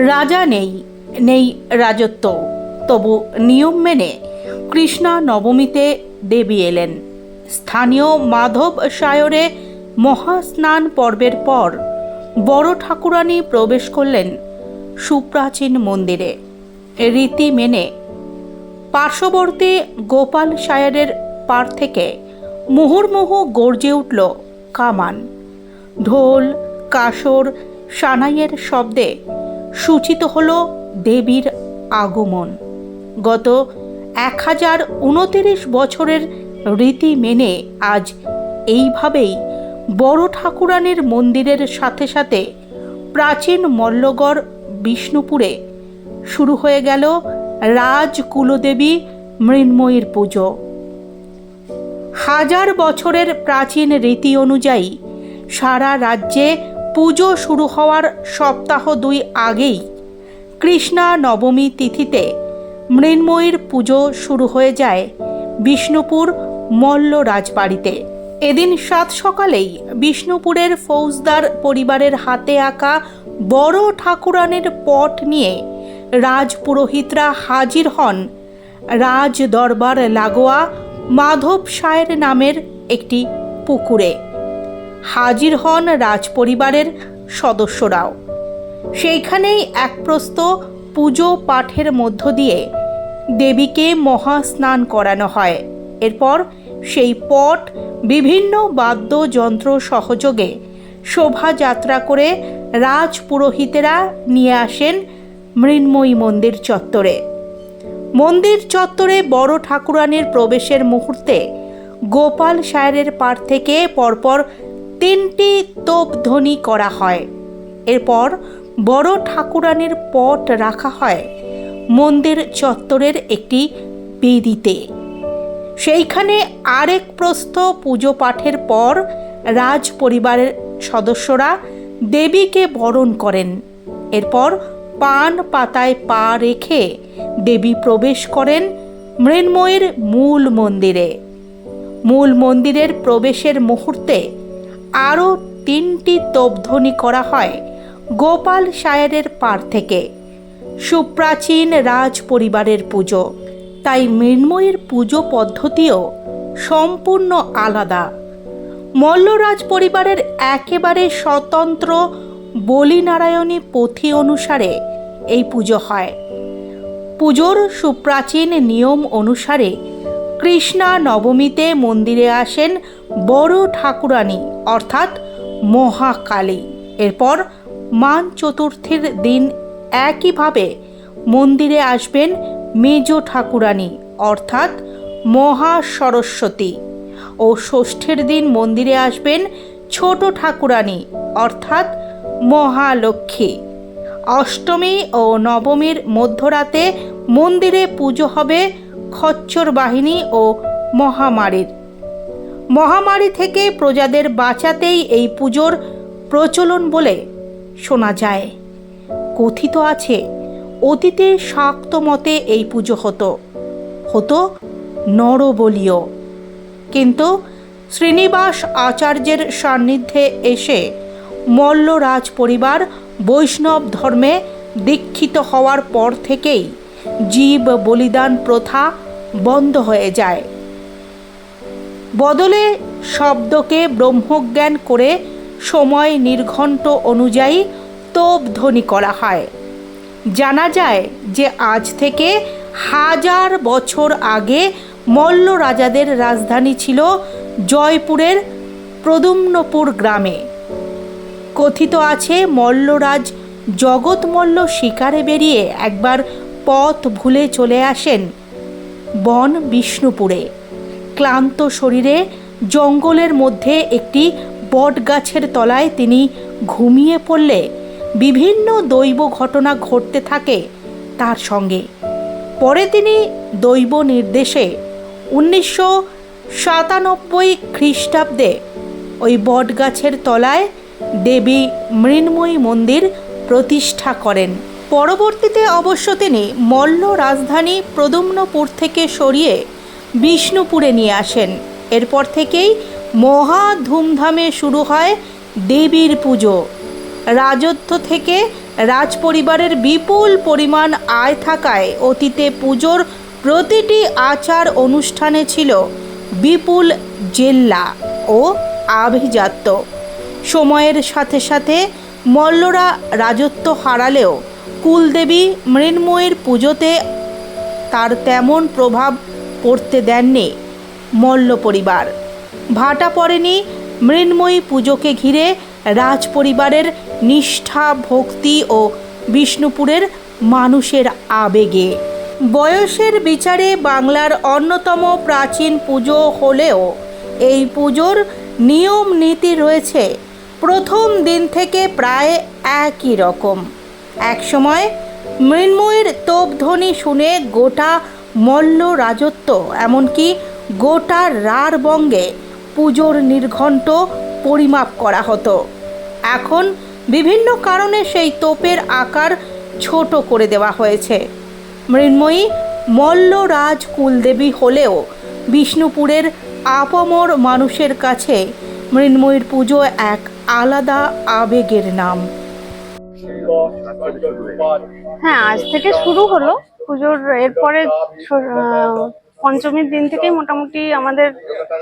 রাজা নেই নেই রাজত্ব। তবু নিয়ম মেনে কৃষ্ণা নবমীতে দেবী এলেন। স্থানীয় মাধব সায়রে মহাস্নান পর্বের পর বড় ঠাকুরানী প্রবেশ করলেন সুপ্রাচীন মন্দিরে। রীতি মেনে পার্শ্ববর্তী গোপাল সায়রের পার থেকে মুহুর্মুহু গর্জে উঠল কামান। ঢোল, কাসর, সানাইয়ের শব্দে সূচিত হল দেবীর আগমন। গত এক হাজার উনতিরিশ বছরের রীতি মেনে আজ এইভাবেই বড় ঠাকুরানীর মন্দিরের সাথে সাথে প্রাচীন মল্লগড় বিষ্ণুপুরে শুরু হয়ে গেল রাজ কুলদেবী মৃন্ময়ীর পুজো। হাজার বছরের প্রাচীন রীতি অনুযায়ী সারা রাজ্যে পুজো শুরু হওয়ার সপ্তাহ দুই আগেই কৃষ্ণা নবমী তিথিতে মৃন্ময়ীর পুজো শুরু হয়ে যায় বিষ্ণুপুর মল্ল রাজবাড়িতে। এদিন সাত সকালেই বিষ্ণুপুরের ফৌজদার পরিবারের হাতে আঁকা বড় ঠাকুরানের পট নিয়ে রাজপুরোহিতরা হাজির হন রাজ দরবার লাগোয়া মাধব সায়ের নামের একটি পুকুরে। হাজির হন রাজপরিবারের সদস্যরাও। সেইখানেই এক প্রস্ত পুজো পাঠের মধ্য দিয়ে দেবীকে মহাস্নান করানো হয়। এরপর সেই পট বিভিন্ন বাদ্যযন্ত্র সহযোগে শোভাযাত্রা করে রাজ পুরোহিতেরা নিয়ে আসেন মৃন্ময়ী মন্দির চত্বরে। মন্দির চত্বরে বড় ঠাকুরানীর প্রবেশের মুহূর্তে গোপাল সায়রের পার থেকে পরপর তিনটি তোপধ্বনি করা হয়। এরপর বড় ঠাকুরানীর পট রাখা হয় মন্দির চত্বরের একটি বেদিতে। সেইখানে আরেক প্রস্থ পুজো পাঠের পর রাজ পরিবারের সদস্যরা দেবীকে বরণ করেন। এরপর পান পাতায় পা রেখে দেবী প্রবেশ করেন মৃন্ময়ের মূল মন্দিরে। মূল মন্দিরের প্রবেশের মুহূর্তে আরও তিনটি তোপধ্বনি করা হয় গোপাল সায়রের পার থেকে। সুপ্রাচীন রাজ পরিবারের পুজো, তাই মৃন্ময়ের পুজো পদ্ধতিও সম্পূর্ণ আলাদা। মল্লরাজ পরিবারের একেবারে স্বতন্ত্র বলিনারায়ণী পথি অনুসারে এই পুজো হয়। পুজোর সুপ্রাচীন নিয়ম অনুসারে কৃষ্ণা নবমীতে মন্দিরে আসেন বড় ঠাকুরানী, অর্থাৎ মহাকালী। এরপর মান চতুর্থীর দিন একইভাবে মন্দিরে আসবেন মেজ ঠাকুরানী, অর্থাৎ মহা সরস্বতী। ও ষষ্ঠীর দিন মন্দিরে আসবেন ছোট ঠাকুরানী, অর্থাৎ মহালক্ষ্মী। অষ্টমী ও নবমীর মধ্যরাতে মন্দিরে পুজো হবে খচ্চর বাহিনী ও মহামারীর। মহামারী থেকে প্রজাদের বাঁচাতেই এই পুজোর প্রচলন বলে শোনা যায়। কথিত আছে, অতীতে শাক্ত মতে এই পুজো হতো। হতো নরবলীয় কিন্তু শ্রীনিবাস আচার্যের সান্নিধ্যে এসে মল্লরাজ পরিবার বৈষ্ণব ধর্মে দীক্ষিত হওয়ার পর থেকেই জীব বলিদান প্রথা বন্ধ হয়ে যায়। বদলে শব্দকে ব্রহ্মজ্ঞান করে সময় নির্ঘণ্ট অনুযায়ী তোপ ধ্বনি করা হয়। জানা যায় যে আজ থেকে হাজার বছর আগে মল্ল রাজাদের রাজধানী ছিল জয়পুরের প্রদুম্নপুর গ্রামে। কথিত আছে মল্লরাজ জগৎ মল্ল শিকারে বেরিয়ে একবার পথ ভুলে চলে আসেন বন বিষ্ণুপুরে। ক্লান্ত শরীরে জঙ্গলের মধ্যে একটি বট গাছের তলায় তিনি ঘুমিয়ে পড়লে বিভিন্ন দৈব ঘটনা ঘটতে থাকে তার সঙ্গে। পরে তিনি দৈব নির্দেশে উনিশশো সাতানব্বই খ্রিস্টাব্দে ওই বটগাছের তলায় দেবী মৃন্ময়ী মন্দির প্রতিষ্ঠা করেন। পরবর্তীতে অবশ্য তিনি মল্ল রাজধানী প্রদুম্নপুর থেকে সরিয়ে বিষ্ণুপুরে নিয়ে আসেন। এরপর থেকেই মহা ধুমধামে শুরু হয় দেবীর পুজো। রাজত্ব থেকে রাজপরিবারের বিপুল পরিমাণ আয় থাকায় অতীতে পুজোর প্রতিটি আচার অনুষ্ঠানে ছিল বিপুল জেল্লা ও আভিজাত্য। সময়ের সাথে সাথে মল্লরা রাজত্ব হারালেও কুলদেবী মৃন্ময়ীর পুজোতে তার তেমন প্রভাব পড়তে দেননি মল্ল পরিবার। ভাটা পড়েনি মৃন্ময়ী পুজোকে ঘিরে রাজ পরিবারের নিষ্ঠা, ভক্তি ও বিষ্ণুপুরের মানুষের আবেগে। বয়সের বিচারে বাংলার অন্যতম প্রাচীন পুজো হলেও এই পুজোর নিয়ম নীতি রয়েছে। প্রথম দিন থেকে প্রায় একই রকম। একসময় মৃন্ময়ীর তোপধ্বনি শুনে গোটা মল্ল রাজত্ব, এমনকি গোটা রার বঙ্গে পুজোর নির্ঘণ্ট পরিমাপ করা হতো। এখন বিভিন্ন কারণে সেই তোপের আকার ছোট করে দেওয়া হয়েছে। মৃন্ময়ী মল্লরাজ কুলদেবী হলেও বিষ্ণুপুরের আপমর মানুষের কাছে মৃন্ময়ীর পুজো এক আলাদা আবেগের নাম। হ্যাঁ আজ থেকে শুরু হলো। পুজোর এরপরে পঞ্চমীর দিন থেকেই মোটামুটি আমাদের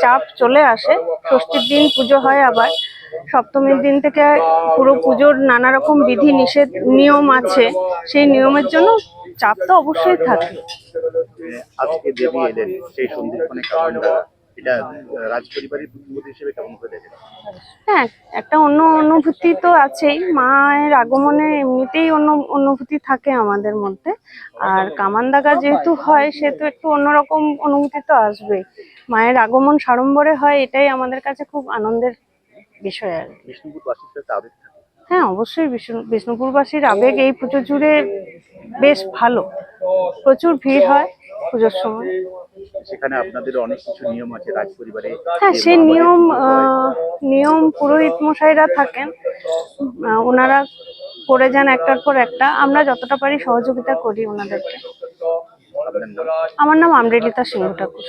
চাপ চলে আসে। ষষ্ঠীর দিন পুজো হয় আবার। সপ্তমীর দিন থেকে পুরো পুজোর নানা রকম বিধি নিষেধ নিয়ম আছে। সেই নিয়মের জন্য চাপ তো অবশ্যই থাকে। আজকে দেবী এলেন, সেই সন্ধিক্ষণে এটা রাজ পরিবারের প্রতিনিধি হিসেবে কেমন করে দেখেন? হ্যাঁ একটা অন্য অনুভূতি তো আছেই। মায়ের আগমনে এমনিতেই অন্য অনুভূতি থাকে আমাদের মধ্যে। আর কামান দাগা যেহেতু হয় সেহেতু একটু অন্যরকম অনুভূতি তো আসবেই। মায়ের আগমন সাড়ম্বরে হয় এটাই আমাদের কাছে খুব আনন্দের বিষয় আর কি। বিষ্ণুপুর বাসীর সাথে আবেগ থাকে। হ্যাঁ অবশ্যই বিষ্ণু বিষ্ণুপুরবাসীর আবেগ এই পুজো জুড়ে বেশ ভালো। প্রচুর ভিড় হয় পুজোর সময়। সেখানে আপনাদের অনেক কিছু নিয়ম আছে রাজ পরিবারে হ্যাঁ মহামারী নিয়ম নিয়ম পুরোহিত মশাইরা থাকেন। ওনারা করে যান একটার পর একটা। আমরা যতটা পারি সহযোগিতা করি ওনাদেরকে। আমার নাম আমরেলিতা সিংহ ঠাকুর।